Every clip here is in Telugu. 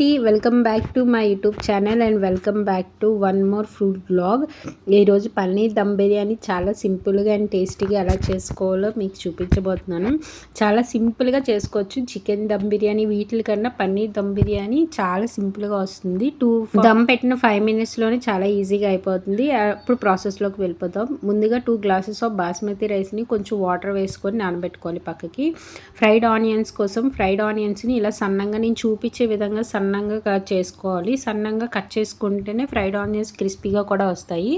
అండి welcome back to my YouTube channel and welcome back to one more fruit blog. ఈరోజు పన్నీర్ దమ్ బిర్యానీ చాలా సింపుల్గా అండ్ టేస్టీగా ఎలా చేసుకోవాలో మీకు చూపించబోతున్నాను. చాలా సింపుల్గా చేసుకోవచ్చు. చికెన్ దమ్ బిర్యానీ వీటి కన్నా పన్నీర్ దమ్ బిర్యానీ చాలా సింపుల్గా వస్తుంది. టూ దమ్ పెట్టిన ఫైవ్ మినిట్స్లోనే చాలా ఈజీగా అయిపోతుంది. అప్పుడు ప్రాసెస్లోకి వెళ్ళిపోతాం. ముందుగా టూ గ్లాసెస్ ఆఫ్ బాస్మతి రైస్ని కొంచెం వాటర్ వేసుకొని నానబెట్టుకోవాలి పక్కకి. ఫ్రైడ్ ఆనియన్స్ కోసం ఫ్రైడ్ ఆనియన్స్ని ఇలా సన్నంగా నేను చూపించే విధంగా సన్న సన్నంగా కట్ చేసుకోవాలి. సన్నంగా కట్ చేసుకుంటేనే ఫ్రైడ్ ఆనియన్స్ క్రిస్పీగా కూడా వస్తాయి.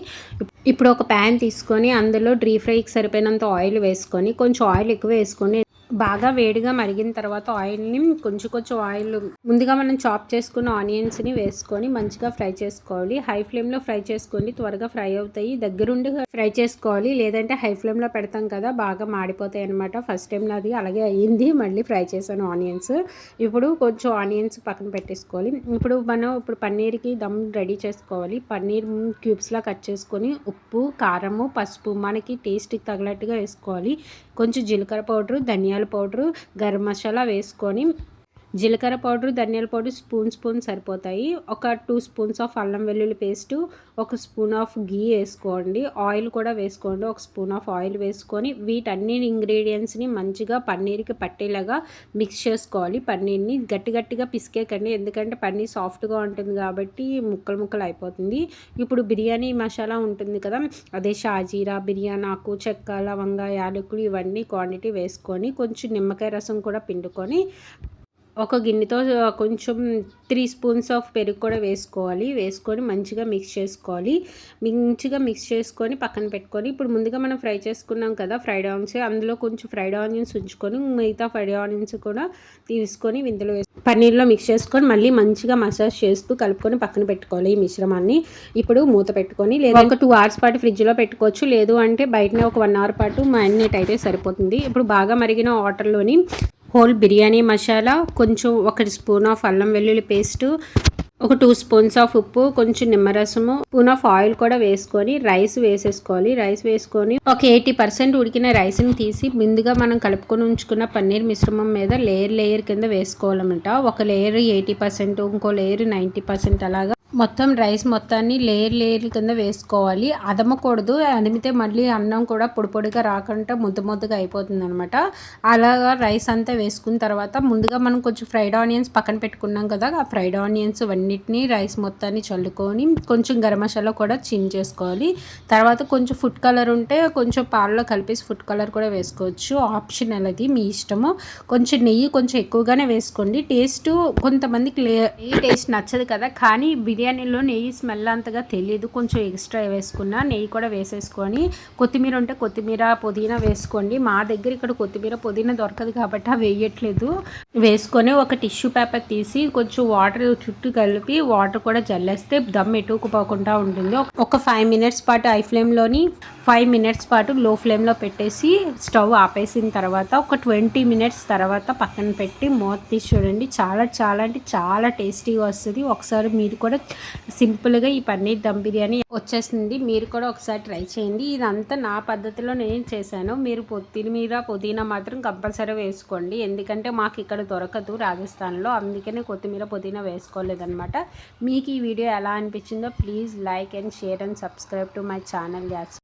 ఇప్పుడు ఒక ప్యాన్ తీసుకొని అందులో డ్రీ ఫ్రైకి సరిపోయినంత ఆయిల్ వేసుకొని కొంచెం ఆయిల్ ఎక్కువ వేసుకొని బాగా వేడిగా మరిగిన తర్వాత ఆయిల్ని కొంచెం కొంచెం ఆయిల్ ముందుగా మనం చాప్ చేసుకున్న ఆనియన్స్ని వేసుకొని మంచిగా ఫ్రై చేసుకోవాలి. హై ఫ్లేమ్లో ఫ్రై చేసుకోండి. త్వరగా ఫ్రై అవుతాయి. దగ్గరుండి ఫ్రై చేసుకోవాలి. లేదంటే హై ఫ్లేమ్లో పెడతాం కదా బాగా మాడిపోతాయి అనమాట ఫస్ట్ టైంలో అది అలాగే అయ్యింది. మళ్ళీ ఫ్రై చేశాను ఆనియన్స్. ఇప్పుడు కొంచెం ఆనియన్స్ పక్కన పెట్టేసుకోవాలి. ఇప్పుడు మనం ఇప్పుడు పన్నీర్కి దమ్ రెడీ చేసుకోవాలి. పన్నీర్ క్యూబ్స్లా కట్ చేసుకొని ఉప్పు కారము పసుపు మనకి టేస్ట్కి తగినట్టుగా వేసుకోవాలి. కొంచెం జీలకర్ర పౌడరు ధనియాలు పౌడరు గరం మసాలా వేసుకొని జీలకర్ర పౌడర్ ధనియాల పౌడర్ స్పూన్ స్పూన్ సరిపోతాయి. ఒక టూ స్పూన్స్ ఆఫ్ అల్లం వెల్లుల్లి పేస్టు ఒక స్పూన్ ఆఫ్ గీ వేసుకోండి. ఆయిల్ కూడా వేసుకోండి. ఒక స్పూన్ ఆఫ్ ఆయిల్ వేసుకొని వీటన్ని ఇంగ్రీడియంట్స్ని మంచిగా పన్నీర్కి పట్టేలాగా మిక్స్ చేసుకోవాలి. పన్నీర్ని గట్టి గట్టిగా పిసికేకండి ఎందుకంటే పన్నీర్ సాఫ్ట్గా ఉంటుంది కాబట్టి ముక్కలు ముక్కలు అయిపోతుంది. ఇప్పుడు బిర్యానీ మసాలా ఉంటుంది కదా అదే షాజీరా బిర్యానీ ఆకు చెక్క లవంగా యాలకులు ఇవన్నీ క్వాంటిటీ వేసుకొని కొంచెం నిమ్మకాయ రసం కూడా పిండుకొని ఒక గిన్నెతో కొంచెం త్రీ స్పూన్స్ ఆఫ్ పెరుగు కూడా వేసుకోవాలి. వేసుకొని మంచిగా మిక్స్ చేసుకోవాలి. మంచిగా మిక్స్ చేసుకొని పక్కన పెట్టుకొని ఇప్పుడు ముందుగా మనం ఫ్రై చేసుకున్నాం కదా ఫ్రైడ్ ఆనియన్స్ అందులో కొంచెం ఫ్రైడ్ ఆనియన్స్ ఉంచుకొని మిగతా ఫ్రైడ్ ఆనియన్స్ కూడా తీసుకొని ఇందులో వేసి పన్నీర్లో మిక్స్ చేసుకొని మళ్ళీ మంచిగా మసాజ్ చేస్తూ కలుపుకొని పక్కన పెట్టుకోవాలి ఈ మిశ్రమాన్ని. ఇప్పుడు మూత పెట్టుకొని లేదా ఒక టూ అవర్స్ పాటు ఫ్రిడ్జ్లో పెట్టుకోవచ్చు. లేదు అంటే బయటనే ఒక వన్ అవర్ పాటు మ్యారినేట్ అయితే సరిపోతుంది. ఇప్పుడు బాగా మరిగిన వాటర్లోని హోల్ బిర్యానీ మసాలా కొంచెం ఒక స్పూన్ ఆఫ్ అల్లం వెల్లుల్లి పేస్టు ఒక టూ స్పూన్స్ ఆఫ్ ఉప్పు కొంచెం నిమ్మరసము స్పూన్ ఆఫ్ ఆయిల్ కూడా వేసుకొని రైస్ వేసేసుకోవాలి. రైస్ వేసుకొని ఒక ఎయిటీ పర్సెంట్ ఉడికిన రైస్ని తీసి ముందుగా మనం కలుపుకొని ఉంచుకున్న పన్నీర్ మిశ్రమం మీద లేయర్ లేయర్ కింద వేసుకోవాలన్నమాట. ఒక లేయర్ ఎయిటీ పర్సెంట్ ఇంకో లేయర్ నైంటీ పర్సెంట్ అలాగా మొత్తం రైస్ మొత్తాన్ని లేయర్ లేయర్ కింద వేసుకోవాలి. అదమకూడదు. అదిమితే మళ్ళీ అన్నం కూడా పొడి పొడిగా రాకుండా ముద్ద ముద్దగా అయిపోతుంది అనమాట అలాగా రైస్ అంతా వేసుకున్న తర్వాత ముందుగా మనం కొంచెం ఫ్రైడ్ ఆనియన్స్ పక్కన పెట్టుకున్నాం కదా ఆ ఫ్రైడ్ ఆనియన్స్ అన్నిటినీ రైస్ మొత్తాన్ని చల్లుకొని కొంచెం గరం మసాలా కూడా చిన్ చేసుకోవాలి. తర్వాత కొంచెం ఫుడ్ కలర్ ఉంటే కొంచెం పాలలో కలిపేసి ఫుడ్ కలర్ కూడా వేసుకోవచ్చు. ఆప్షనల్ అది మీ ఇష్టము. కొంచెం నెయ్యి కొంచెం ఎక్కువగానే వేసుకోండి. టేస్ట్ కొంతమందికి లే టేస్ట్ నచ్చదు కదా కానీ బిర్యానీ బిర్యానీలో నెయ్యి స్మెల్ అంతగా తెలియదు కొంచెం ఎక్స్ట్రా వేసుకున్న నెయ్యి కూడా వేసేసుకొని కొత్తిమీర ఉంటే కొత్తిమీర పుదీనా వేసుకోండి. మా దగ్గర ఇక్కడ కొత్తిమీర పుదీనా దొరకదు కాబట్టి అవి వేయట్లేదు. వేసుకొని ఒక టిష్యూ పేపర్ తీసి కొంచెం వాటర్ చుట్టూ కలిపి వాటర్ కూడా జల్లేస్తే దమ్ ఎటుకుపోకుండా ఉంటుంది. ఒక ఫైవ్ మినిట్స్ పాటు ఐ ఫ్లేమ్లోని ఫైవ్ మినిట్స్ పాటు లో ఫ్లేమ్లో పెట్టేసి స్టవ్ ఆపేసిన తర్వాత ఒక ట్వంటీ మినిట్స్ తర్వాత పక్కన పెట్టి మూత తీసి చూడండి. చాలా చాలా అంటే చాలా టేస్టీగా వస్తుంది. ఒకసారి మీరు కూడా సింపుల్గా ఈ పన్నీర్ దమ్ బిర్యానీ వచ్చేసింది. మీరు కూడా ఒకసారి ట్రై చేయండి. ఇదంతా నా పద్ధతిలో నేను చేశాను. మీరు కొత్తిమీర పుదీనా మాత్రం కంపల్సరీ వేసుకోండి. ఎందుకంటే మాకు ఇక్కడ దొరకదు రాజస్థాన్లో. అందుకనే కొత్తిమీర పుదీనా వేసుకోలేదన్నమాట. మీకు ఈ వీడియో ఎలా అనిపించిందో please like and share and subscribe to my channel as.